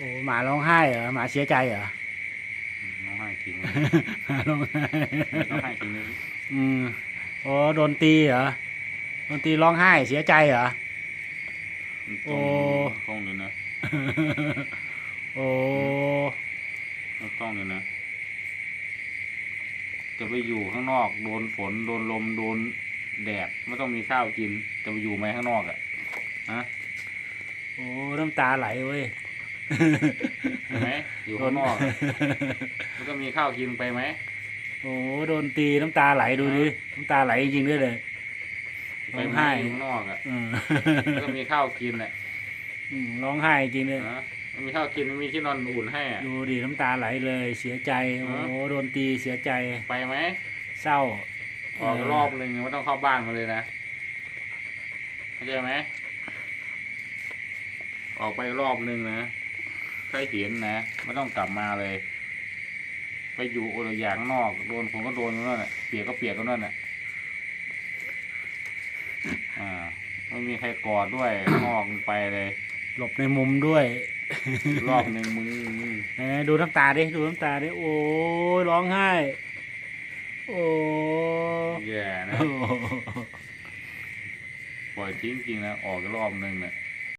โอ้หมาร้องไห้เหรอหมาเสียใจเหรอน้องให้ทิ้งหมาร้องไห้น้องให้ทิ้งเลยอืมโอ้โดนตีเหรอโดนตีร้องไห้เสียใจเหรอโอ้ต้องเลยนะโอ้ต้องเลยนะจะไปอยู่ข้างนอก โดนฝนโดนลมโดนแดดไม่ต้องมีข้าวกินจะไปอยู่ไหมข้างนอกอะฮะโอ้น้ำตาไหลเว้ย เห็นไหมอยู่ข้างนอกอะไม่ต้องมีข้าวกินไปไหมโอ้โดนตีน้ำตาไหลดูดิน้ำตาไหลจริงๆด้วยเลยไปร้องไหมไห้อยู่ข้างนอกอะอืมไม่ต้องมีข้าวกินอะอืมร้องไห้จริงเลยฮะไม่มีข้าวกินไม่มีที่นอนอุ่นให้อะดูดิน้ำตาไหลเลย เสียใจโอ้ฮะโดนตีเสียใจไปไหมเศร้าออกรอบหนึ่งไม่ต้องเข้าบ้านมาเลยนะเข้าใจไหมออกไปรอบหนึ่งนะ ใครเห็นนะไม่ต้องกลับมาเลย ไปอยู่โอรอย่างข้างนอกโดนผมก็โดนอยู่นั่นแหละเปียกก็เปียกก็นั่นแหละอ่าไม่มีใครกอดด้วยข้างนอกมึงไปเลยหลบในมุมด้วย รอบหนึ่งมึงมึงไหนดูน้ำตาดิดูน้ำตาดิโอ้ยร้องไห้ โอ้แย่นะ โอ้ ปล่อยทิ้งจริงนะออกรอบหนึ่งเนี่ย